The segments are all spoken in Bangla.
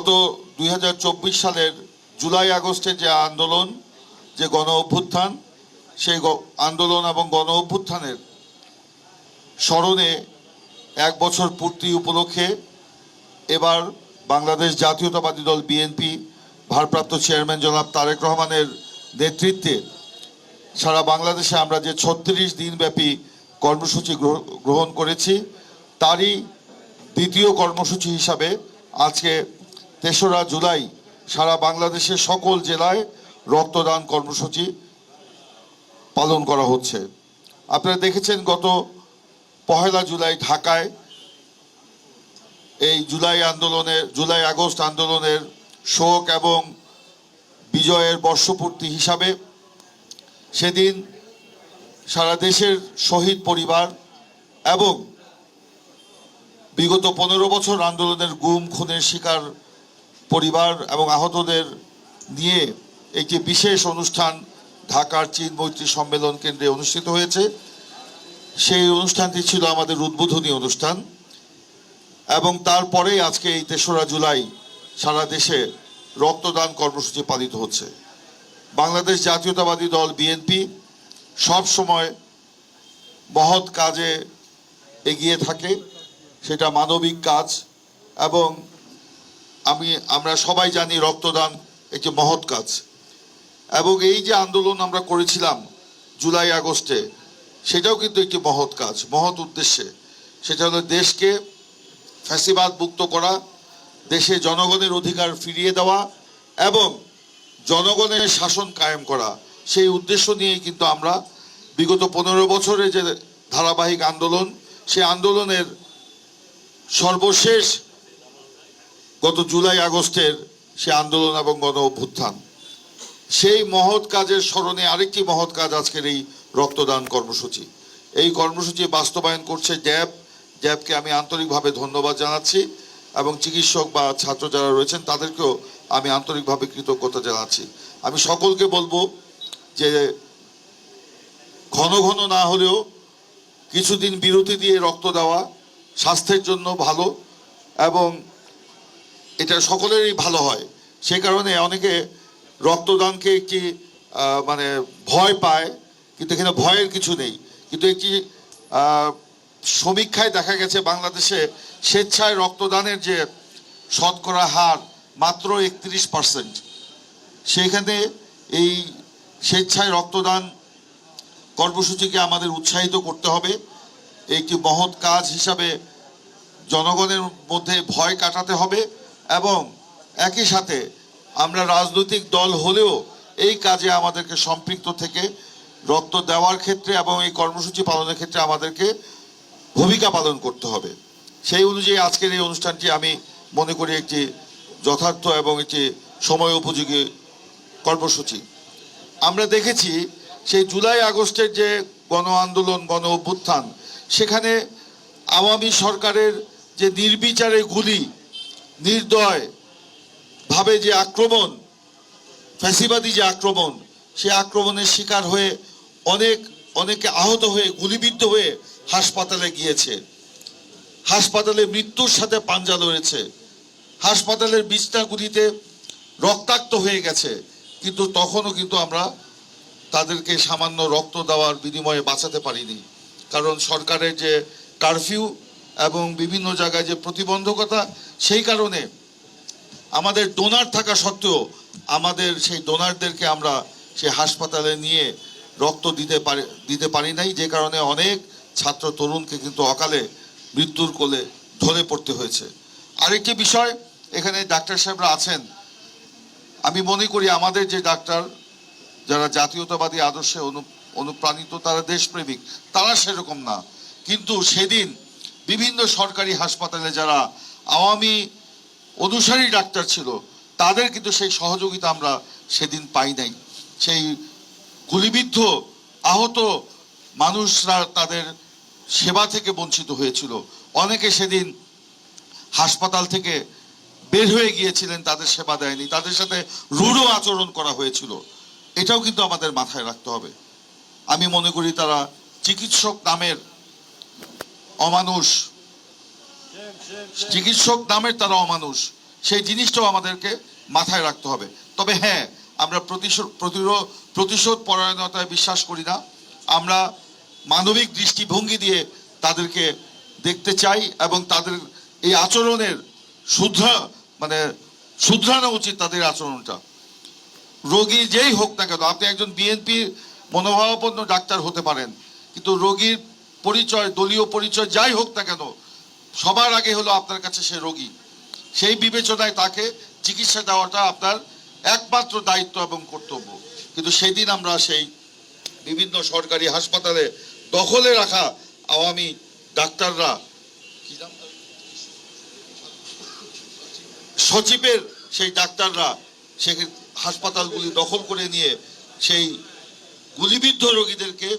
গত দুই হাজার চব্বিশ সালের জুলাই আগস্টের যে আন্দোলন, যে গণ অভ্যুত্থান, সেই আন্দোলন এবং গণ অভ্যুত্থানের স্মরণে এক বছর পূর্তি উপলক্ষে এবার বাংলাদেশ জাতীয়তাবাদী দল বিএনপি ভারপ্রাপ্ত চেয়ারম্যান জনাব তারেক রহমানের নেতৃত্বে সারা বাংলাদেশে আমরা যে ছত্রিশ দিনব্যাপী কর্মসূচি গ্রহ- গ্রহণ করেছি, তারই দ্বিতীয় কর্মসূচি হিসাবে আজকে তেসরা জুলাই সারা বাংলাদেশের সকল জেলায় রক্তদান কর্মসূচি পালন করা হচ্ছে। আপনারা দেখেছেন গত পহেলা জুলাই ঢাকায় এই জুলাই আন্দোলনের, জুলাই আগস্ট আন্দোলনের শোক এবং বিজয়ের বর্ষপূর্তি হিসাবে সেদিন সারা দেশের শহীদ পরিবার এবং বিগত পনেরো বছর আন্দোলনের গুম, খুনের শিকার পরিবার এবং আহতদের নিয়ে একটি বিশেষ অনুষ্ঠান ঢাকার চীন মৈত্রী সম্মেলন কেন্দ্রে অনুষ্ঠিত হয়েছে। সেই অনুষ্ঠানটি ছিল আমাদের উদ্বোধনী অনুষ্ঠান এবং তারপরেই আজকে এই তেসরা জুলাই সারা দেশে রক্তদান কর্মসূচি পালিত হচ্ছে। বাংলাদেশ জাতীয়তাবাদী দল বিএনপি সব সময় মহৎ কাজে এগিয়ে থাকে, সেটা মানবিক কাজ এবং আমি, আমরা সবাই জানি রক্তদান একটি মহৎ কাজ। এবং এই যে আন্দোলন আমরা করেছিলাম জুলাই আগস্টে, সেটাও কিন্তু একটি মহৎ কাজ, মহৎ উদ্দেশ্যে। সেটা হলো দেশকে ফ্যাসিবাদ মুক্ত করা, দেশে জনগণের অধিকার ফিরিয়ে দেওয়া এবং জনগণের শাসন কায়েম করা। সেই উদ্দেশ্য নিয়েই কিন্তু আমরা বিগত পনেরো বছরে যে ধারাবাহিক আন্দোলন, সেই আন্দোলনের সর্বশেষ গত জুলাই আগস্টের সে আন্দোলন এবং গণ অভ্যুত্থান। সেই মহৎ কাজের স্মরণে আরেকটি মহৎ কাজ আজকের এই রক্তদান কর্মসূচি। এই কর্মসূচি বাস্তবায়ন করছে জ্যাব জ্যাবকে আমি আন্তরিকভাবে ধন্যবাদ জানাচ্ছি এবং চিকিৎসক বা ছাত্র যারা রয়েছেন তাদেরকেও আমি আন্তরিকভাবে কৃতজ্ঞতা জানাচ্ছি। আমি সকলকে বলব যে ঘন ঘন না হলেও কিছুদিন বিরতি দিয়ে রক্ত দেওয়া স্বাস্থ্যের জন্য ভালো এবং এটা সকলেরই ভালো হয়। সেই কারণে অনেকে রক্তদানকে একটি মানে ভয় পায়, কিন্তু এখানে ভয়ের কিছু নেই। কিন্তু একটি সমীক্ষায় দেখা গেছে বাংলাদেশে স্বেচ্ছায় রক্তদানের যে শতকরা হার মাত্র একত্রিশ পার্সেন্ট। সেইখানে এই স্বেচ্ছায় রক্তদান কর্মসূচিকে আমাদের উৎসাহিত করতে হবে। একটি মহৎ কাজ হিসাবে জনগণের মধ্যে ভয় কাটাতে হবে। এবং একই সাথে আমরা রাজনৈতিক দল হলেও এই কাজে আমাদেরকে সম্পৃক্ত থেকে রক্ত দেওয়ার ক্ষেত্রে এবং এই কর্মসূচি পালনের ক্ষেত্রে আমাদেরকে ভূমিকা পালন করতে হবে। সেই অনুযায়ী আজকের এই অনুষ্ঠানটি আমি মনে করি একটি যথার্থ এবং একটি সময় উপযোগী কর্মসূচি। আমরা দেখেছি সেই জুলাই আগস্টের যে গণ আন্দোলন, গণ অভ্যুত্থান, সেখানে আওয়ামী সরকারের যে নির্বিচারে গুলি নির্দয় ভাবে যে আক্রমণ, ফ্যাসিবাদী যে আক্রমণ, সে আক্রমণের শিকার হয়ে অনেক, অনেকে আহত হয়ে, গুলিবিদ্ধ হয়ে হাসপাতালে গিয়েছে। হাসপাতালে মৃত্যুর সাথে পাঞ্জা লড়েছে। হাসপাতালের বিছনাগুলিতে রক্তাক্ত হয়ে গেছে। কিন্তু তখনও কিন্তু আমরা তাদেরকে সামান্য রক্ত দেওয়ার বিনিময়ে বাঁচাতে পারিনি। কারণ সরকারের যে কারফিউ এবং বিভিন্ন জায়গায় যে প্রতিবন্ধকতা, সেই কারণে আমাদের ডোনার থাকা সত্ত্বেও আমাদের সেই ডোনারদেরকে আমরা সেই হাসপাতালে নিয়ে রক্ত দিতে পারি দিতে পারি নাই। যে কারণে অনেক ছাত্র তরুণকে কিন্তু অকালে মৃত্যুর কোলে ঢলে পড়তে হয়েছে। আরেকটি বিষয়, এখানে ডাক্তার সাহেবরা আছেন। আমি মনে করি আমাদের যে ডাক্তার, যারা জাতীয়তাবাদী আদর্শে অনু, অনুপ্রাণিত, তারা দেশপ্রেমিক, তারা সেরকম না। কিন্তু সেদিন বিভিন্ন সরকারি হাসপাতালে যারা আওয়ামী অনুসারী ডাক্তার ছিল, তাদের কিন্তু সেই সহযোগিতা আমরা সেদিন পাই নাই। সেই গুলিবিদ্ধ, আহত মানুষরা তাদের সেবা থেকে বঞ্চিত হয়েছিল। অনেকে সেদিন হাসপাতাল থেকে বের হয়ে গিয়েছিলেন, তাদের সেবা দেয়নি। তাদের সাথে রূঢ় আচরণ করা হয়েছিল। এটাও কিন্তু আমাদের মাথায় রাখতে হবে। আমি মনে করি তারা চিকিৎসক নামের অমানুষ। চিকিৎসক নামের তারা অমানুষ। সেই জিনিসটাও আমাদেরকে মাথায় রাখতে হবে। তবে হ্যাঁ আমরা প্রতিশোধ প্রতিশোধ পরায়ণতায় বিশ্বাস করি না। আমরা মানবিক দৃষ্টিভঙ্গি দিয়ে তাদেরকে দেখতে চাই এবং তাদের এই আচরণের শুধরা মানে শুধরানো উচিত তাদের আচরণটা। রোগী যেই হোক না কেন, আপনি একজন বিএনপির মনোভাবাপন্ন ডাক্তার হতে পারেন, কিন্তু রোগীর পরিচয়, দলীয় পরিচয়, যাই হোক না কেন, সবার আগে হলো আপনার কাছে সে রোগী। সেই বিবেচনায় তাকে চিকিৎসা দেওয়াটা আপনার একমাত্র দায়িত্ব এবং কর্তব্য। কিন্তু সেদিন আমরা সেই বিভিন্ন সরকারি হাসপাতালে দখলে রাখা আওয়ামী ডাক্তাররা সচিবের সেই ডাক্তাররা সে হাসপাতালগুলি দখল করে নিয়ে সেই গুলিবিদ্ধ রোগীদেরকে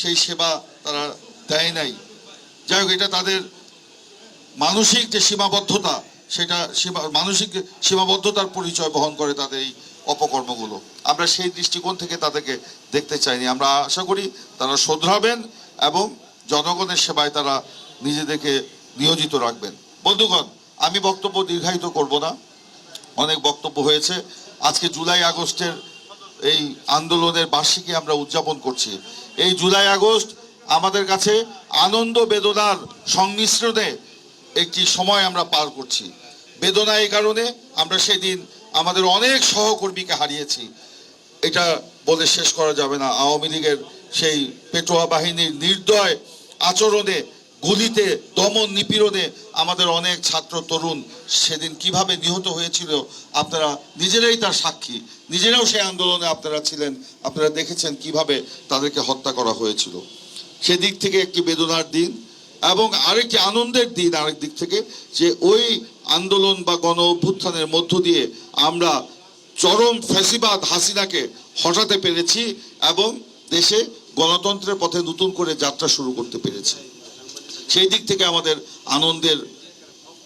সেই সেবা তারা দেয় নাই। যাই হোক, এটা তাদের মানসিক যে সীমাবদ্ধতা, সেটা সীমা, মানসিক সীমাবদ্ধতার পরিচয় বহন করে তাদের এই অপকর্মগুলো। আমরা সেই দৃষ্টিকোণ থেকে তাদেরকে দেখতে চাইনি। আমরা আশা করি তারা শোধরাবেন এবং জনগণের সেবায় তারা নিজেদেরকে নিয়োজিত রাখবেন। বন্ধুগণ, আমি বক্তব্য দীর্ঘায়িত করব না। অনেক বক্তব্য হয়েছে। আজকে জুলাই আগস্টের এই আন্দোলনের বার্ষিকী আমরা উদযাপন করছি। এই জুলাই আগস্ট আমাদের কাছে আনন্দ বেদনার সংমিশ্রণে একটি সময় আমরা পার করছি। বেদনা এই কারণে আমরা সেদিন আমাদের অনেক সহকর্মীকে হারিয়েছি। এটা বলে শেষ করা যাবে না। আওয়ামী লীগের সেই পেটোয়া বাহিনীর নির্দয় আচরণে, গুলিতে, দমন নিপীড়নে আমাদের অনেক ছাত্র তরুণ সেদিন কীভাবে নিহত হয়েছিল, আপনারা নিজেরাই তার সাক্ষী। নিজেরাও সেই আন্দোলনে আপনারা ছিলেন। আপনারা দেখেছেন কীভাবে তাদেরকে হত্যা করা হয়েছিল। সেদিক থেকে একটি বেদনার দিন এবং আরেকটি আনন্দের দিন আরেক দিক থেকে যে ওই আন্দোলন বা গণ অভ্যুত্থানের মধ্য দিয়ে আমরা চরম ফ্যাসিবাদ, হাসিনাকে হটাতে পেরেছি এবং দেশে গণতন্ত্রের পথে নতুন করে যাত্রা শুরু করতে পেরেছি। সেই দিক থেকে আমাদের আনন্দের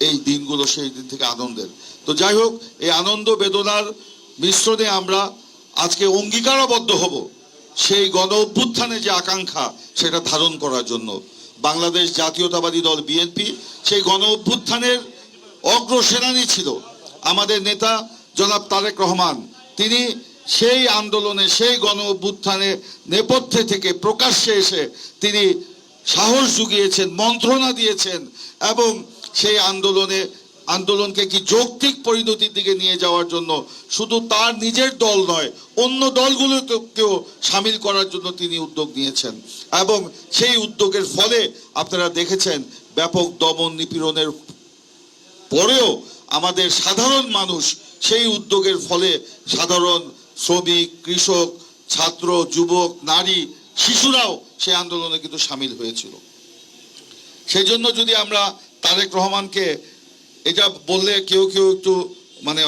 এই দিনগুলো সেই দিন থেকে আনন্দের। তো যাই হোক, এই আনন্দ বেদনার মিশ্রণে আমরা আজকে অঙ্গীকারবদ্ধ হব। সেই গণ অভ্যুত্থানে যে আকাঙ্ক্ষা, সেটা ধারণ করার জন্য। বাংলাদেশ জাতীয়তাবাদী দল বিএনপি সেই গণ অভ্যুত্থানের অগ্রসেনানী ছিল। আমাদের নেতা জনাব তারেক রহমান, তিনি সেই আন্দোলনে, সেই গণ অভ্যুত্থানে নেপথ্যে থেকে প্রকাশ্যে এসে তিনি সাহস জুগিয়েছেন, মন্ত্রণা দিয়েছেন এবং সেই আন্দোলনে আন্দোলনকে কি যৌক্তিক পরিণতির দিকে নিয়ে যাওয়ার জন্য শুধু তার নিজের দল নয়, অন্য দলগুলোকেও সামিল করার জন্য তিনি উদ্যোগ নিয়েছেন। এবং সেই উদ্যোগের ফলে আপনারা দেখেছেন ব্যাপক দমন নিপীড়নের পরেও আমাদের সাধারণ মানুষ সেই উদ্যোগের ফলে সাধারণ শ্রমিক, কৃষক, ছাত্র, যুবক, নারী, শিশুরাও সেই আন্দোলনে কিন্তু সামিল হয়েছিল। সেই জন্য যদি আমরা তারেক রহমানকে এটা বললে কেউ কেউ একটু মানে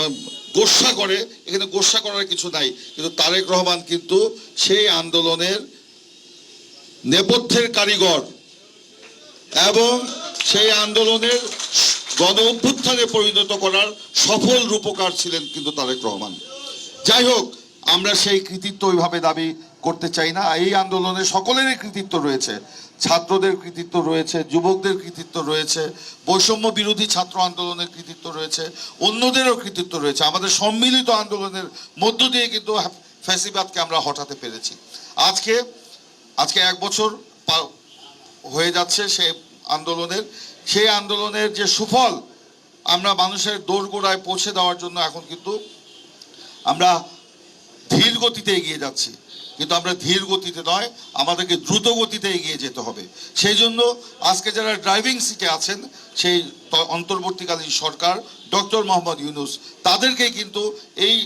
গোসা করে, এখানে গোসা করার কিছু নাই। কিন্তু তারেক রহমান কিন্তু সেই আন্দোলনের নেপথ্যের কারিগর এবং সেই আন্দোলনের গণ অভ্যুত্থানে পরিণত করার সফল রূপকার ছিলেন কিন্তু তারেক রহমান। যাই হোক, আমরা সেই কৃতিত্ব ওইভাবে দাবি করতে চাই না। এই আন্দোলনে সকলেরই কৃতিত্ব রয়েছে। ছাত্রদের কৃতিত্ব রয়েছে, যুবকদের কৃতিত্ব রয়েছে, বৈষম্য বিরোধী ছাত্র আন্দোলনের কৃতিত্ব রয়েছে, অন্যদেরও কৃতিত্ব রয়েছে। আমাদের সম্মিলিত আন্দোলনের মধ্য দিয়ে কিন্তু ফ্যাসিবাদকে আমরা হটাতে পেরেছি। আজকে আজকে এক বছর হয়ে যাচ্ছে সে আন্দোলনের। সেই আন্দোলনের যে সুফল আমরা মানুষের দোরগোড়ায় পৌঁছে দেওয়ার জন্য এখন কিন্তু আমরা ধীর গতিতে এগিয়ে যাচ্ছি। কিন্তু আমরা ধীর গতিতে নয়, আমাদেরকে দ্রুত গতিতে এগিয়ে যেতে হবে। সেই জন্য আজকে যারা ড্রাইভিং সিটে আছেন, সেই অন্তর্বর্তীকালীন সরকার, ডক্টর মোহাম্মদ ইউনুস তাদেরকে কিন্তু এই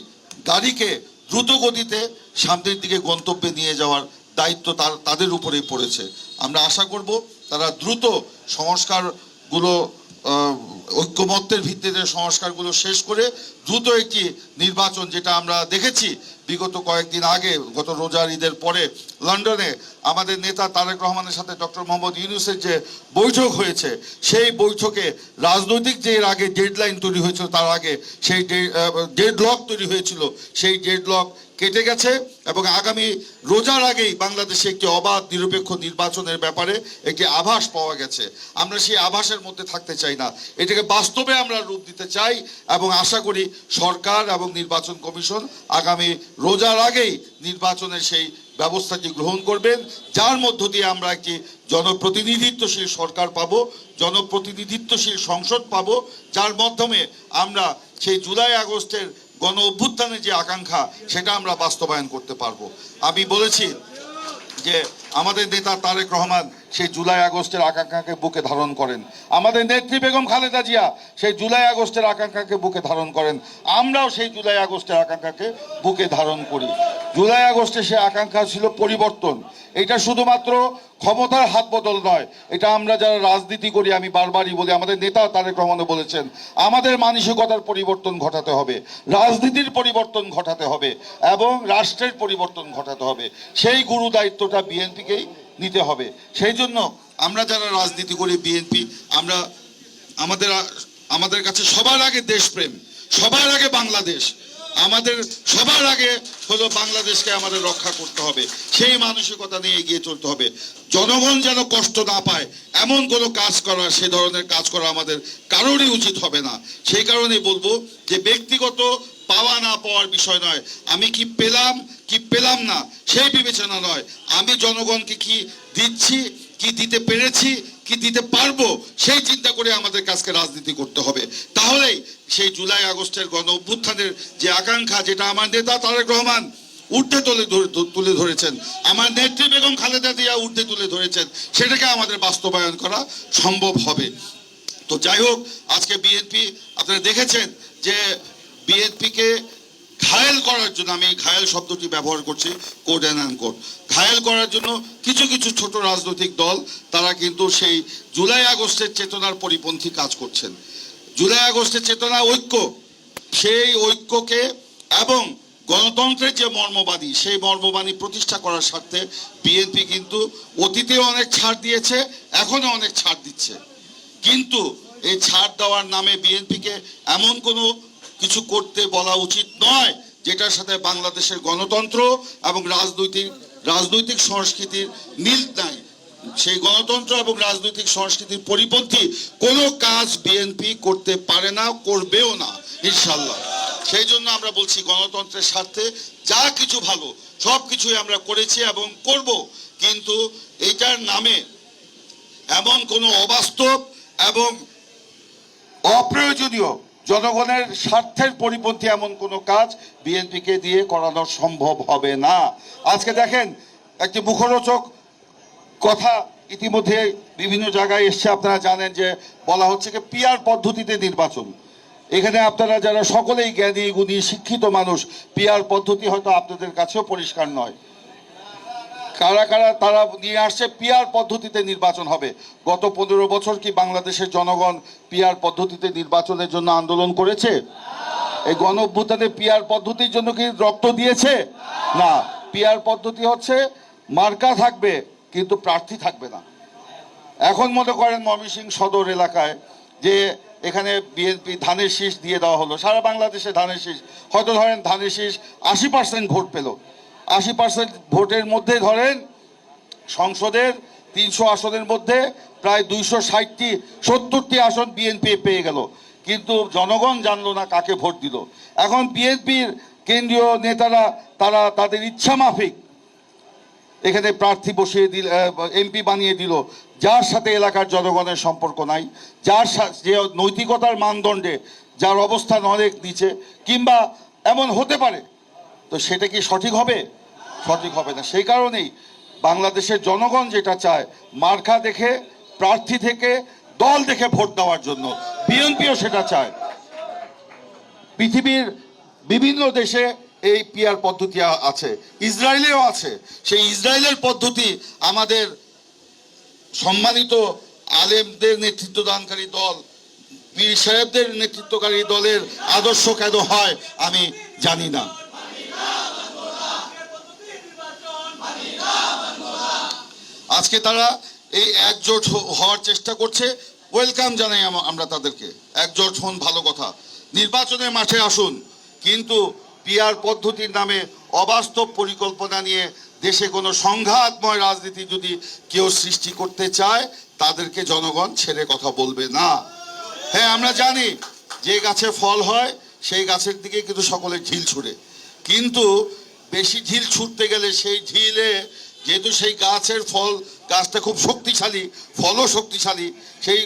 গাড়িকে দ্রুত গতিতে সামনের দিকে গন্তব্যে নিয়ে যাওয়ার দায়িত্ব তার তাদের উপরেই পড়েছে। আমরা আশা করব তারা দ্রুত সংস্কারগুলো ঐক্যমত্যের ভিত্তিতে সংস্কারগুলো শেষ করে দ্রুত একটি নির্বাচন যেটা আমরা দেখেছি বিগত কয়েকদিন আগে, গত রোজার ঈদের পরে লন্ডনে আমাদের নেতা তারেক রহমানের সাথে ডক্টর মোহাম্মদ ইউনুসের যে বৈঠক হয়েছে, সেই বৈঠকে রাজনৈতিক যে এর আগে ডেডলাইন তৈরি হয়েছিল, তার আগে সেই ডেডলক তৈরি হয়েছিল, সেই ডেডলক কেটে গেছে এবং আগামী রোজার আগেই বাংলাদেশে একটি অবাধ নিরপেক্ষ নির্বাচনের ব্যাপারে একটি আভাস পাওয়া গেছে। আমরা সেই আভাসের মধ্যে থাকতে চাই না। এটাকে বাস্তবে আমরা রূপ দিতে চাই এবং আশা করি সরকার এবং নির্বাচন কমিশন আগামী রোজার আগেই নির্বাচনের সেই ব্যবস্থাটি গ্রহণ করবেন। যার মধ্য দিয়ে আমরা একটি জনপ্রতিনিধিত্বশীল সরকার পাব, জনপ্রতিনিধিত্বশীল সংসদ পাব। যার মাধ্যমে আমরা সেই জুলাই আগস্টের গণ অভ্যুত্থানের যে আকাঙ্ক্ষা, সেটা আমরা বাস্তবায়ন করতে পারব। আমি বলেছি যে আমাদের নেতা তারেক রহমান সেই জুলাই আগস্টের আকাঙ্ক্ষাকে বুকে ধারণ করেন। আমাদের নেত্রী বেগম খালেদা জিয়া সেই জুলাই আগস্টের আকাঙ্ক্ষাকে বুকে ধারণ করেন। আমরাও সেই জুলাই আগস্টের আকাঙ্ক্ষাকে বুকে ধারণ করি। জুলাই আগস্টে সে আকাঙ্ক্ষা ছিল পরিবর্তন। এটা শুধুমাত্র ক্ষমতার হাত বদল নয়, এটা আমরা যারা রাজনীতি করি, আমি বারবারই বলি, আমাদের নেতা তারেক রহমানও বলেছেন, আমাদের মানসিকতার পরিবর্তন ঘটাতে হবে, রাজনীতির পরিবর্তন ঘটাতে হবে, এবং রাষ্ট্রের পরিবর্তন ঘটাতে হবে। সেই গুরু দায়িত্বটা বিএনপিকেই নিতে হবে। সেই জন্য আমরা যারা রাজনীতি করি, বিএনপি, আমরা আমাদের আমাদের কাছে সবার আগে দেশপ্রেম, সবার আগে বাংলাদেশ। আমাদের সবার আগে হলো বাংলাদেশকে আমাদের রক্ষা করতে হবে। সেই মানসিকতা নিয়ে এগিয়ে চলতে হবে। জনগণ যেন কষ্ট না পায়, এমন কোনো কাজ করা, সে ধরনের কাজ করা আমাদের কারোরই উচিত হবে না। সেই কারণে বলব যে ব্যক্তিগত পাওয়া না পাওয়ার বিষয় নয়। আমি কি পেলাম কি পেলাম না, সেই বিবেচনা নয়। আমি জনগণকে কি দিচ্ছি, কি দিতে পেরেছি, কি দিতে পারব, সেই চিন্তা করে আমাদের কাজকে রাজনীতি করতে হবে। তাহলেই সেই জুলাই আগস্টের গণ অভ্যুত্থানের যে আকাঙ্ক্ষা, যেটা আমার নেতা তারেক রহমান ঊর্ধ্বে তুলে তুলে ধরেছেন, আমার নেত্রী বেগম খালেদা জিয়া ঊর্ধ্বে তুলে ধরেছেন, সেটাকে আমাদের বাস্তবায়ন করা সম্ভব হবে। তো যাই হোক, আজকে বিএনপি, আপনারা দেখেছেন যে বিএনপিকে ঘায়েল করার জন্য, আমি ঘায়েল শব্দটি ব্যবহার করছি, কোড অ্যান্ড আনকোড। ঘায়েল করার জন্য কিছু কিছু ছোট রাজনৈতিক দল, তারা কিন্তু সেই জুলাই আগস্টের চেতনার পরিপন্থী কাজ করছেন। জুলাই আগস্টের চেতনা ঐক্য, সেই ঐক্যকে এবং গণতন্ত্রের যে মর্মবাদী, সেই মর্মবাণী প্রতিষ্ঠা করার স্বার্থে বিএনপি কিন্তু অতীতে অনেক ছাড় দিয়েছে এখনও অনেক ছাড় দিচ্ছে। কিন্তু এই ছাড় দেওয়ার নামে বিএনপিকে এমন কোনো কিছু করতে বলা উচিত নয়, যেটার সাথে বাংলাদেশের গণতন্ত্র এবং রাজনৈতিক রাজনৈতিক সংস্কৃতির মিল নাই। সেই গণতন্ত্র এবং রাজনৈতিক সংস্কৃতির পরিপন্থী কোনো কাজ বিএনপি করতে পারে না, করবেও না ইনশাল্লাহ সেই জন্য আমরা বলছি গণতন্ত্রের স্বার্থে যা কিছু ভালো, সব কিছুই আমরা করেছি এবং করব। কিন্তু এইটার নামে এমন কোনো অবাস্তব এবং অপ্রয়োজনীয় জনগণের স্বার্থের পরিপন্থী এমন কোনো কাজ বিএনপিকে দিয়ে করানো সম্ভব হবে না। আজকে দেখেন, একটি মুখরোচক কথা ইতিমধ্যে বিভিন্ন জায়গায় এসছে। আপনারা জানেন যে বলা হচ্ছে যে পিয়ার পদ্ধতিতে নির্বাচন। এখানে আপনারা যারা সকলেই জ্ঞানী, গুণী, শিক্ষিত মানুষ পিয়ার পদ্ধতি হয়তো আপনাদের কাছেও পরিষ্কার নয়। কারা কারা তারা নিয়ে আসছে পিয়ার পদ্ধতিতে নির্বাচন হবে। গত পনেরো বছর কি বাংলাদেশের জনগণ পিয়ার পদ্ধতিতে নির্বাচনের জন্য আন্দোলন করেছে? এই গণ অভ্যুত্থানে পিয়ার পদ্ধতির জন্য কি রক্ত দিয়েছে? না পিয়ার পদ্ধতি হচ্ছে মার্কা থাকবে, কিন্তু প্রার্থী থাকবে না। এখন মনে করেন ময়মনসিংহ সদর এলাকায় যে এখানে বিএনপি ধানের শীষ দিয়ে দেওয়া হলো, সারা বাংলাদেশে ধানের শীষ। হয়তো ধরেন ধানের শীষ আশি পার্সেন্ট ভোট পেল। আশি পার্সেন্ট ভোটের মধ্যে ধরেন, সংসদের তিনশো আসনের মধ্যে প্রায় দুইশো ষাটটি, সত্তরটি আসন বিএনপি পেয়ে গেল। কিন্তু জনগণ জানলো না কাকে ভোট দিল। এখন বিএনপির কেন্দ্রীয় নেতারা, তারা তাদের ইচ্ছা মাফিক এখানে প্রার্থী বসিয়ে দিল এমপি বানিয়ে দিল। যার সাথে এলাকার জনগণের সম্পর্ক নাই, যার যে নৈতিকতার মানদণ্ডে যার অবস্থান অনেক নিচে, কিংবা এমন হতে পারে, তো সেটা কি সঠিক হবে? সঠিক হবে না। সেই কারণেই বাংলাদেশের জনগণ যেটা চায়, মার্কা দেখে, প্রার্থী থেকে, দল দেখে ভোট দেওয়ার জন্য। বিএনপিও সেটা চায়। পৃথিবীর বিভিন্ন দেশে এই পিয়ার পদ্ধতি আছে, ইসরায়েলেও আছে। সেই ইসরায়েলের পদ্ধতি আমাদের সম্মানিত আলেমদের নেতৃত্ব দানকারী দল, পীর সাহেবদের নেতৃত্বকারী দলের আদর্শ কেন হয় আমি জানি না। আজকে তারা এই একজোট হওয়ার চেষ্টা করছে। ওয়েলকাম জানাই আমরা তাদেরকে। একজোট হন ভালো কথা। নির্বাচনের মাঠে আসুন। কিন্তু পিয়ার পদ্ধতির নামে অবাস্তব পরিকল্পনা নিয়ে দেশে কোনো সংঘাতময় রাজনীতি যদি কেউ সৃষ্টি করতে চায়, তাদেরকে জনগণ ছেড়ে কথা বলবে না। হ্যাঁ আমরা জানি যে গাছে ফল হয়, সেই গাছের দিকে কিন্তু সকলে ঢিল ছুড়ে। কিন্তু বেশি ঢিল ছুটতে গেলে সেই ঢিলে যেহেতু সেই গাছের ফল, গাছটা খুব শক্তিশালী, ফলও শক্তিশালী, সেই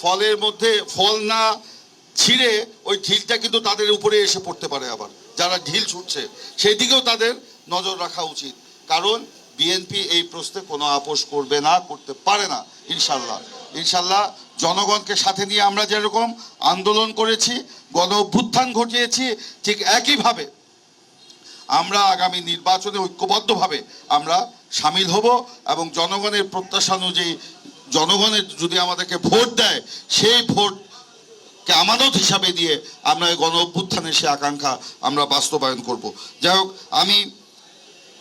ফলের মধ্যে ফল না ছিঁড়ে ওই ঢিলটা কিন্তু তাদের উপরে এসে পড়তে পারে আবার। যারা ঢিল ছুটছে সেই দিকেও তাদের নজর রাখা উচিত। কারণ বিএনপি এই প্রশ্নে কোনো আপোষ করবে না, করতে পারে না, ইনশাল্লাহ। ইনশাল্লাহ জনগণকে সাথে নিয়ে আমরা যেরকম আন্দোলন করেছি, গণ অভ্যুত্থান ঘটিয়েছি, ঠিক একইভাবে আমরা আগামী নির্বাচনে ঐক্যবদ্ধভাবে আমরা সামিল হব এবং জনগণের প্রত্যাশা অনুযায়ী জনগণের যদি আমাদেরকে ভোট দেয়, সেই ভোটকে আমানত হিসাবে দিয়ে আমরা এই গণ অভ্যুত্থানের সে আকাঙ্ক্ষা আমরা বাস্তবায়ন করব। যাই হোক, আমি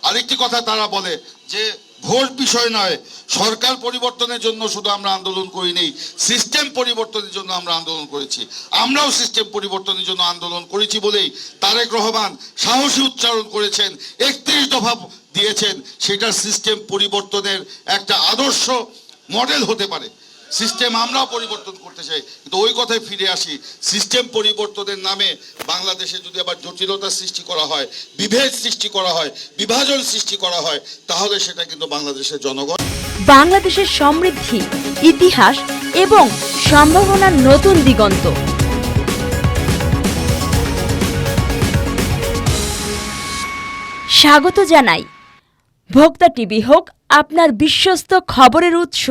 আরেকটি কথা তারা বলে যে, ভোট বিষয় নয়, সরকার পরিবর্তনের জন্য শুধু আমরা আন্দোলন করি নেই, সিস্টেম পরিবর্তনের জন্য আমরা আন্দোলন করেছি। আমরাও সিস্টেম পরিবর্তনের জন্য আন্দোলন করেছি বলেই তারেক রহমান সাহসী উচ্চারণ করেছেন, একত্রিশ দফা দিয়েছেন সেটা সিস্টেম পরিবর্তনের একটা আদর্শ মডেল হতে পারে। সিস্টেম আমরাও পরিবর্তন করতে চাই। কিন্তু ওই কথায় ফিরে আসি সিস্টেম পরিবর্তনের নামে বাংলাদেশে যদি আবার জটিলতা সৃষ্টি করা হয়, বিভেদ সৃষ্টি করা হয়, বিভাজন সৃষ্টি করা হয়, তাহলে সেটা কিন্তু বাংলাদেশের জনগণ বাংলাদেশের সমৃদ্ধি, ইতিহাস এবং সম্ভাবনার নতুন দিগন্ত। স্বাগত জানাই ভোক্তা টিভি হোক আপনার বিশ্বস্ত খবরের উৎস।